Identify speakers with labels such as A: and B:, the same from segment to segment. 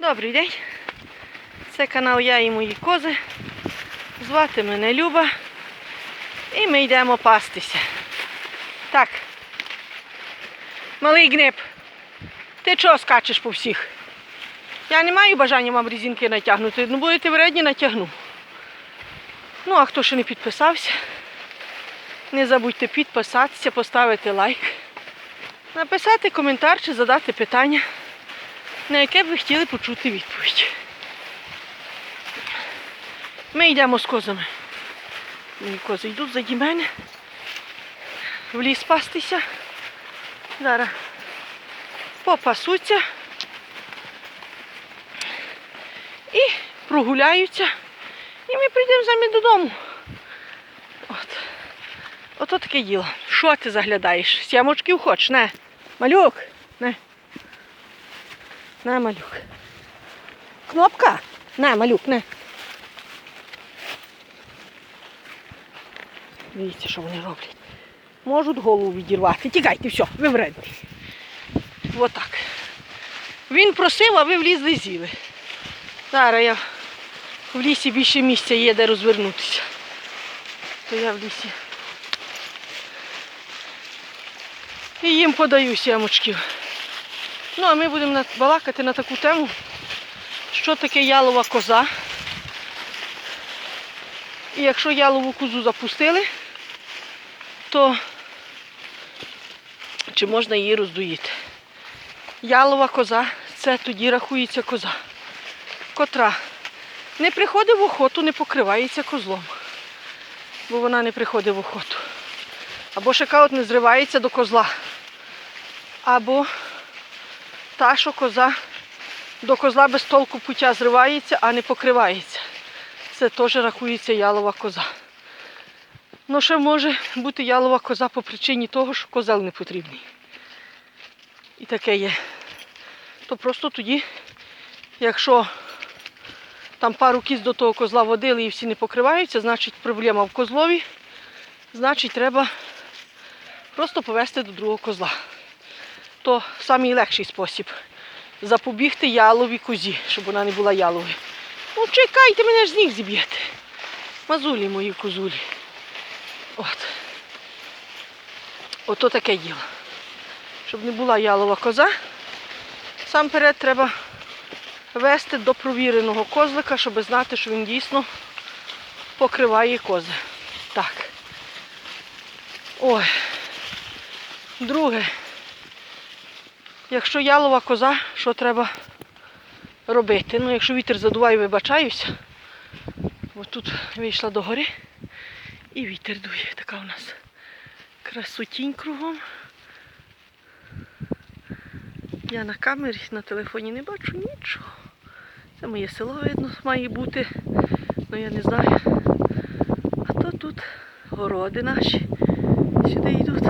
A: Добрий день. Це канал Я і мої кози. Звати мене Люба. І ми йдемо пастися. Так. Малий гниб. Ти чого скачеш по всіх? Я не маю бажання вам резинки натягнути. Ну будете вредні, натягну. Ну, а хто ще не підписався, не забудьте підписатися, поставити лайк, написати коментар чи задати питання на яке б ви хотіли почути відповідь. Ми йдемо з козами. Мої кози йдуть заді мене. В ліс пастися. Зараз попасуться і прогуляються. І ми прийдемо самі додому. От. Ото таке діло. Що ти заглядаєш? Сямочків хоч, не? Малюк, не. На, малюк. Кнопка? На, малюк, не. Дивіться, що вони роблять. Можуть голову відірвати. Тікайте, все, ви вредні. Отак. Він просив, а ви влізли з'їли. Зараз я в лісі більше місця є, де розвернутися. То я в лісі. І їм подаю сямочків. Ну, а ми будемо балакати на таку тему, що таке ялова коза. І якщо ялову козу запустили, то чи можна її роздоїти? Ялова коза це тоді рахується коза, котра не приходить в охоту, не покривається козлом, бо вона не приходить в охоту. Або шикаут не зривається до козла. Або та, що коза до козла без толку пуття зривається, а не покривається. Це теж рахується ялова коза. Ну, ще може бути ялова коза по причині того, що козел не потрібний. І таке є. То просто тоді, якщо там пару кіз до того козла водили і всі не покриваються, значить проблема в козлові, значить треба просто повезти до другого козла то найлегший спосіб запобігти яловій козі, щоб вона не була яловою. Ну чекайте, мене ж з ніг зіб'єте. Мазулі мої козулі. От. Ото таке діло. Щоб не була ялова коза, сам перед треба вести до провіреного козлика, щоб знати, що він дійсно покриває кози. Так. Ой. Друге. Якщо ялова коза, що треба робити? Ну, якщо вітер задуває, вибачаюся. Бо тут вийшла до гори і вітер дує. Така у нас красотінь кругом. Я на камері, на телефоні не бачу нічого. Це моє село видно має бути. Ну я не знаю. А то тут городи наші. Сюди йдуть.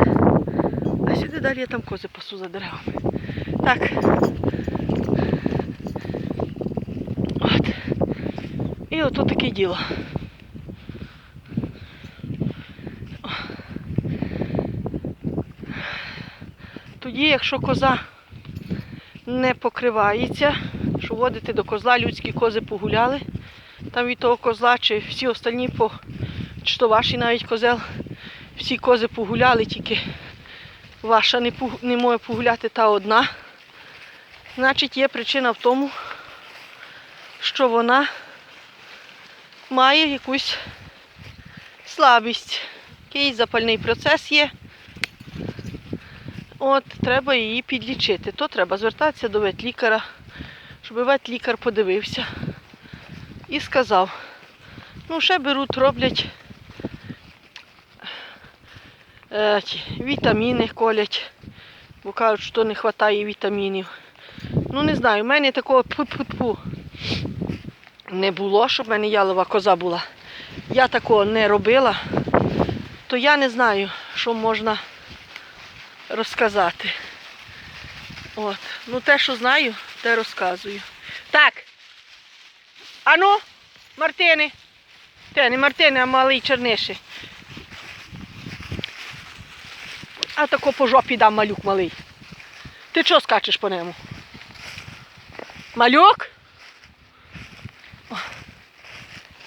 A: А сюди далі я там кози пасу за деревами. Так. От. І ото таке діло. Тоді, якщо коза не покривається, що водити до козла, людські кози погуляли, там від того козла, чи всі остальні, чи то ваші навіть козел, всі кози погуляли, тільки ваша не, не може погуляти та одна. Значить, є причина в тому, що вона має якусь слабість. Якийсь запальний процес є. От, треба її підлічити. То треба звертатися до ветлікаря, щоб ветлікар подивився і сказав. Ну, ще беруть, роблять е, вітаміни колять, бо кажуть, що не вистачає вітамінів. Ну не знаю, в мене такого пу-пу-пу не було, щоб в мене ялова коза була. Я такого не робила, то я не знаю, що можна розказати. От. Ну те, що знаю, те розказую. Так. Ану, Мартини. Те, не Мартини, а малий черниший. А тако по жопі дам малюк малий. Ти чого скачеш по ньому? Мальок. О,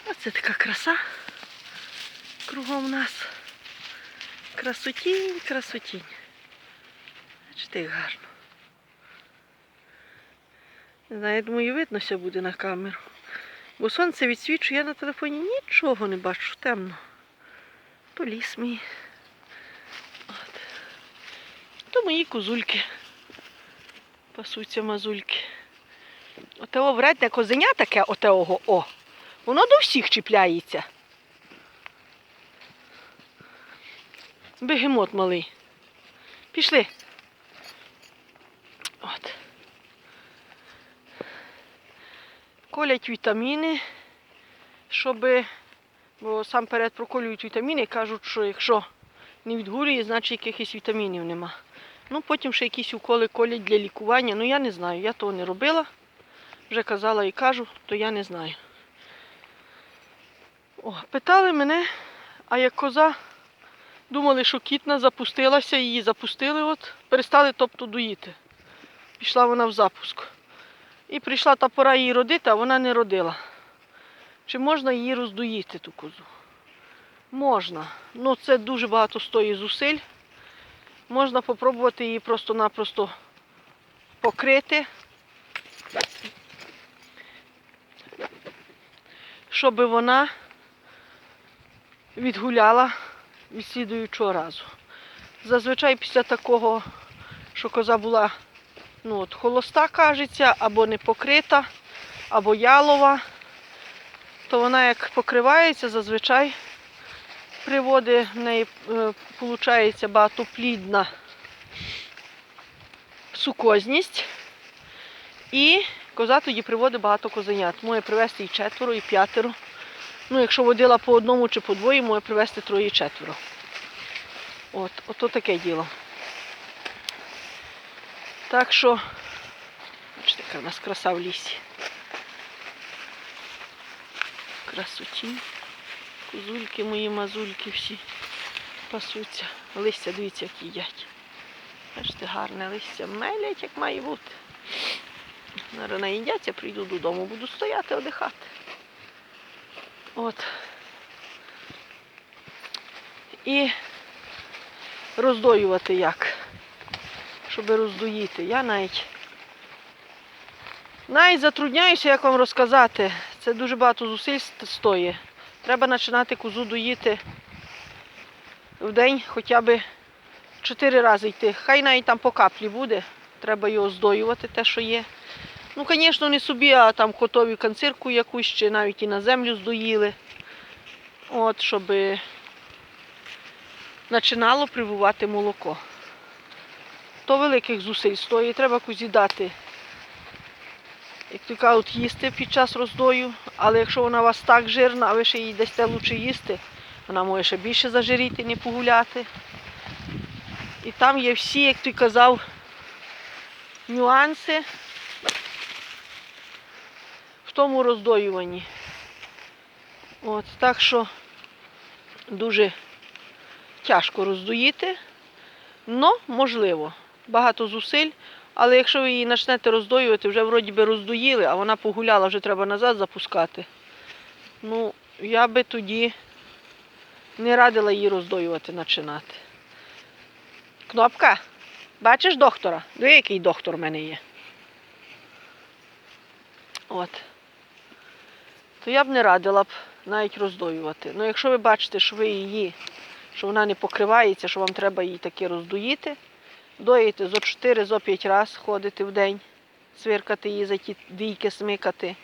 A: Оце така краса. Кругом у нас. Красотінь, красотінь. Бачите, як гарно. Не знаю, я думаю, видно, виднося буде на камеру. Бо сонце відсвічує, я на телефоні нічого не бачу, темно. То ліс мій. От. То мої козульки. Пасуться мазульки. Отео вредне козеня таке, отеого о. Воно до всіх чіпляється. Бегемот малий. Пішли. От. Колять вітаміни, щоб, бо сам перед проколюють вітаміни і кажуть, що якщо не відгурює, значить якихось вітамінів нема. Ну, потім ще якісь уколи колять для лікування. Ну я не знаю, я того не робила. Вже казала і кажу, то я не знаю. О, питали мене, а як коза, думали, що кітна запустилася, її запустили, от, перестали тобто доїти. Пішла вона в запуск. І прийшла та пора її родити, а вона не родила. Чи можна її роздоїти, ту козу? Можна. Ну це дуже багато стоїть зусиль. Можна спробувати її просто-напросто покрити, щоб вона відгуляла від слідуючого разу. Зазвичай після такого, що коза була ну, от, холоста, кажеться, або не покрита, або ялова, то вона як покривається, зазвичай приводить в неї, виходить, багатоплідна сукозність. І коза тоді приводить багато козенят. Може привезти і четверо, і п'ятеро. Ну, якщо водила по одному чи по двоє, може привезти троє і четверо. От, ото таке діло. Так що, бачите, яка в нас краса в лісі. Красоті. Козульки мої, мазульки всі пасуться. Листя, дивіться, як їдять. Бачите, гарне листя мелять, як має бути. Зараз наїдяться, прийду додому, буду стояти, одихати. От. І роздоювати як. Щоб роздоїти. Я навіть навіть затрудняюся, як вам розказати. Це дуже багато зусиль стоїть. Треба починати козу доїти в день хоча б чотири рази йти. Хай навіть там по каплі буде. Треба його здоювати, те, що є. Ну, звісно, не собі, а там котові канцирку якусь, чи навіть і на землю здоїли. От, щоб починало прививати молоко. То великих зусиль стоїть, треба козі дати, як то кажуть, їсти під час роздою. Але якщо вона у вас так жирна, а ви ще їй дасте лучше їсти, вона може ще більше зажиріти, не погуляти. І там є всі, як ти казав, нюанси в тому роздоюванні. От, так що дуже тяжко роздоїти, але можливо. Багато зусиль, але якщо ви її почнете роздоювати, вже вроді би роздоїли, а вона погуляла, вже треба назад запускати. Ну, я би тоді не радила її роздоювати починати. Кнопка, бачиш доктора? Диви, який доктор в мене є. От. То я б не радила б навіть роздоювати. Ну, якщо ви бачите, що ви її, що вона не покривається, що вам треба її таки роздоїти, доїти зо 4 зо 5 разів ходити в день, свиркати її за ті двійки, смикати.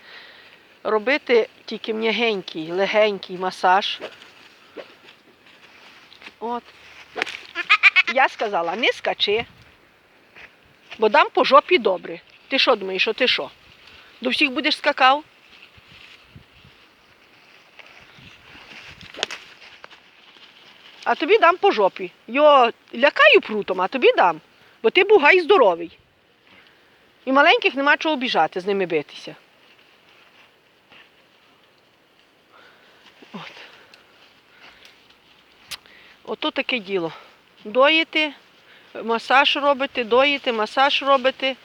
A: Робити тільки м'ягенький, легенький масаж. От. Я сказала, не скачи, бо дам по жопі добре. Ти що думаєш, що ти що? До всіх будеш скакав? А тобі дам по жопі. Його лякаю прутом, а тобі дам. Бо ти бугай здоровий. І маленьких нема чого обіжати, з ними битися. От. Ото таке діло. Доїти, масаж робити, доїти, масаж робити.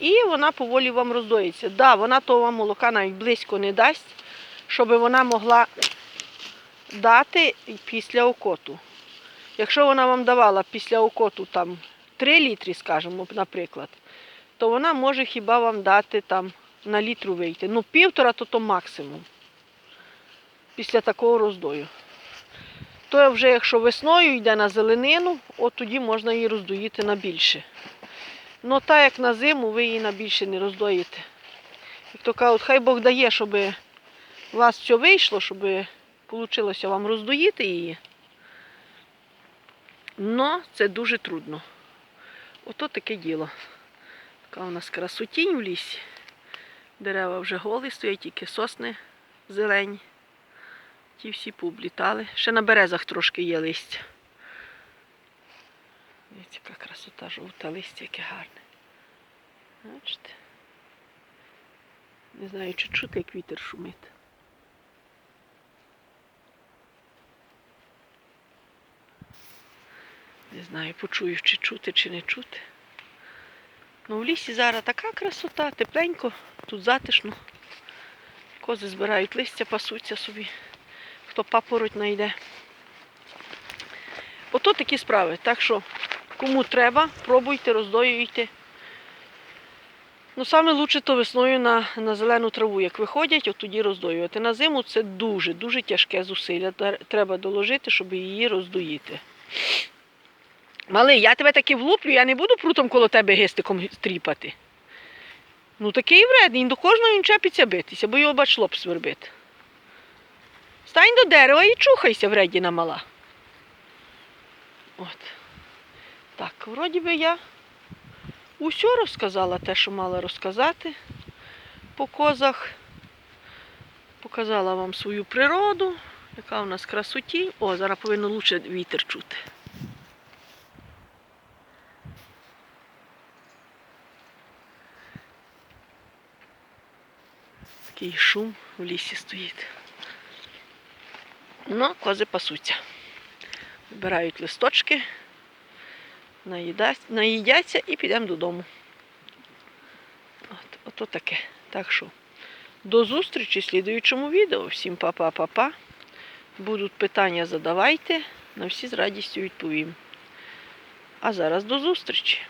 A: І вона поволі вам роздоїться. Так, да, вона того вам молока навіть близько не дасть, щоб вона могла дати після окоту. Якщо вона вам давала після окоту там 3 літри, скажімо, наприклад, то вона може хіба вам дати там на літру вийти. Ну, півтора то то максимум. Після такого роздою. То вже якщо весною йде на зеленину, от тоді можна її роздоїти на більше. Ну так як на зиму, ви її на більше не роздоїте. Як кажуть, хай Бог дає, щоб у вас все вийшло, щоб вийшло вам роздоїти її. Но це дуже трудно. Ото таке діло. Така у нас красотінь в лісі. Дерева вже голі стоять, тільки сосни зелені. Ті всі пооблітали. Ще на березах трошки є листя. Дивіться, яка красота, жовта листя, яке гарне. Бачите? Не знаю, чи чути, як вітер шумить. Не знаю, почую, чи чути, чи не чути. Ну, в лісі зараз така красота, тепленько, тут затишно. Кози збирають листя, пасуться собі. Хто папороть знайде. Ото такі справи. Так що, кому треба, пробуйте, роздоюйте. Ну, саме лучше то весною на, на зелену траву, як виходять, от тоді роздоювати. На зиму це дуже, дуже тяжке зусилля. Треба доложити, щоб її роздоїти. Малий, я тебе таки влуплю, я не буду прутом коло тебе гистиком стріпати. Ну такий вредний, до кожного він чепиться битися, бо його бач лоб свербить. Стань до дерева і чухайся, вредіна мала. От. Так, вроді би я усе розказала те, що мала розказати по козах. Показала вам свою природу, яка у нас красотінь. О, зараз повинно лучше вітер чути. Такий шум в лісі стоїть. Ну, кози пасуться. Збирають листочки, наїдяться і підемо додому. От, ото таке. Так що до зустрічі в слідуючому відео. Всім па-па-па-па. Будуть питання задавайте, на всі з радістю відповім. А зараз до зустрічі!